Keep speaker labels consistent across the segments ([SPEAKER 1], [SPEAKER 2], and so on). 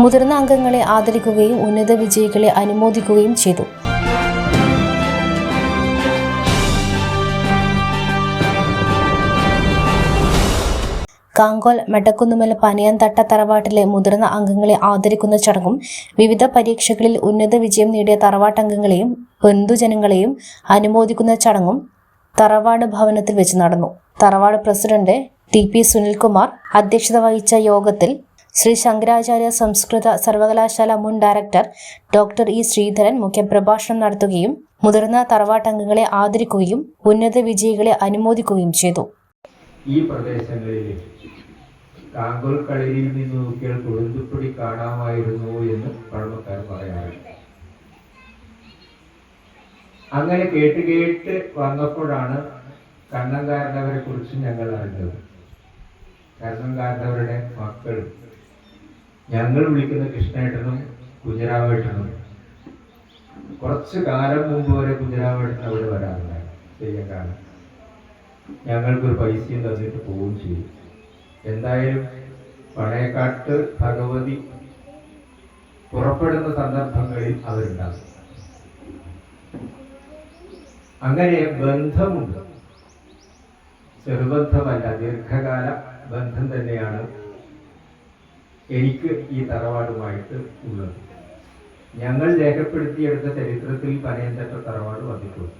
[SPEAKER 1] മുതിർന്ന അംഗങ്ങളെ ആദരിക്കുകയും ഉന്നത വിജയികളെ അനുമോദിക്കുകയും ചെയ്തു. കാങ്കോൽ മെടക്കുന്നുമല പനയന്തട്ട തറവാട്ടിലെ മുതിർന്ന അംഗങ്ങളെ ആദരിക്കുന്ന ചടങ്ങും വിവിധ പരീക്ഷകളിൽ ഉന്നത വിജയം നേടിയ തറവാട്ടംഗങ്ങളെയും ബന്ധുജനങ്ങളെയും അനുമോദിക്കുന്ന ചടങ്ങും തറവാട് ഭവനത്തിൽ വെച്ച് നടന്നു. തറവാട് പ്രസിഡന്റ് ടി പി സുനിൽകുമാർ അധ്യക്ഷത വഹിച്ച യോഗത്തിൽ ശ്രീ ശങ്കരാചാര്യ സംസ്കൃത സർവകലാശാല മുൻ ഡയറക്ടർ ഡോക്ടർ ഇ ശ്രീധരൻ മുഖ്യപ്രഭാഷണം നടത്തുകയും മുതിർന്ന തറവാട്ടംഗങ്ങളെ ആദരിക്കുകയും ഉന്നത വിജയികളെ അനുമോദിക്കുകയും ചെയ്തു.
[SPEAKER 2] ഈ പ്രദേശങ്ങളിൽ താങ്കൾ കളരിയിൽ നിന്ന് നോക്കിയാൽ കൊഴുന്തുപ്പൊടി കാണാമായിരുന്നു എന്ന് പഴമക്കാർ പറയാറുണ്ട്. അങ്ങനെ കേട്ട് കേട്ട് വന്നപ്പോഴാണ് കണ്ണങ്കാരനവരെ കുറിച്ച് ഞങ്ങൾ അറിഞ്ഞത്. കണ്ണങ്കാരനവരുടെ മക്കളും ഞങ്ങൾ വിളിക്കുന്ന കൃഷ്ണേട്ടനും കുഞ്ഞരാവേട്ടനും കുറച്ച് കാലം മുമ്പ് വരെ കുഞ്ഞരാവേട്ടൻ അവിടെ വരാറുണ്ടായിരുന്നു തെയ്യം കാണാൻ. ഞങ്ങൾക്കൊരു പൈസയും തന്നിട്ട് പോവുകയും ചെയ്യും എന്തായാലും പഴയക്കാട്ട് ഭഗവതി പുറപ്പെടുന്ന സന്ദർഭങ്ങളിൽ അവരുണ്ടാകും. അങ്ങനെ ബന്ധമുണ്ട്. ചെറുബന്ധമല്ല ദീർഘകാല ബന്ധം തന്നെയാണ് എനിക്ക് ഈ തറവാടുമായിട്ട് ഉള്ളത്. ഞങ്ങൾ രേഖപ്പെടുത്തിയെടുത്ത ചരിത്രത്തിൽ പനയന്തട്ട തറവാട് വന്നിട്ടുണ്ട്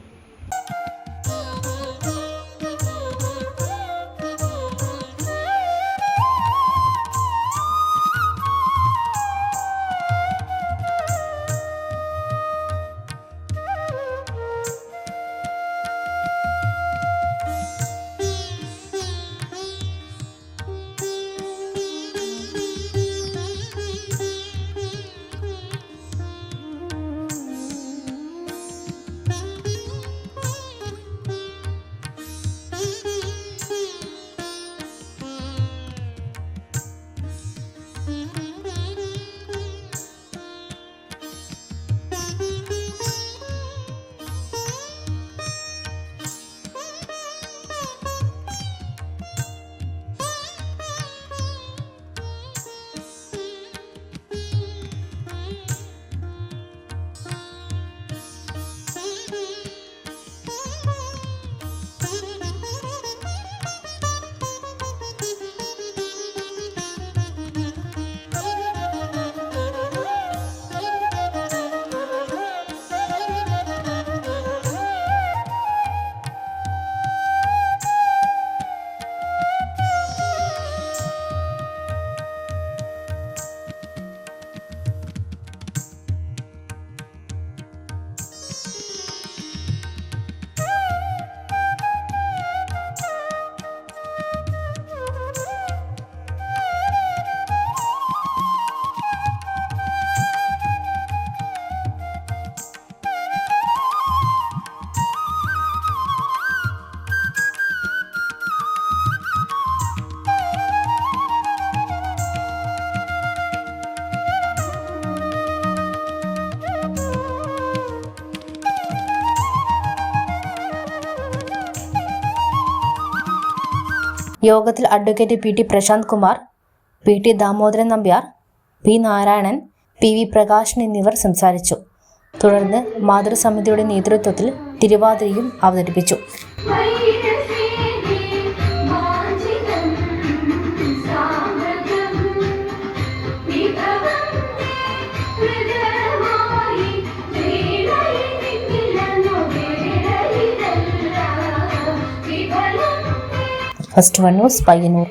[SPEAKER 1] യോഗത്തിൽ advocate P T Prashanth Kumar P T Damodaran Nambiar P Narayanan P V Prakashan എന്നിവർ സംസാരിച്ചു. തുടർന്ന് മാതൃസമിതിയുടെ നേതൃത്വത്തിൽ തിരുവാതിരയും അവതരിപ്പിച്ചു. First one స్పైనూర్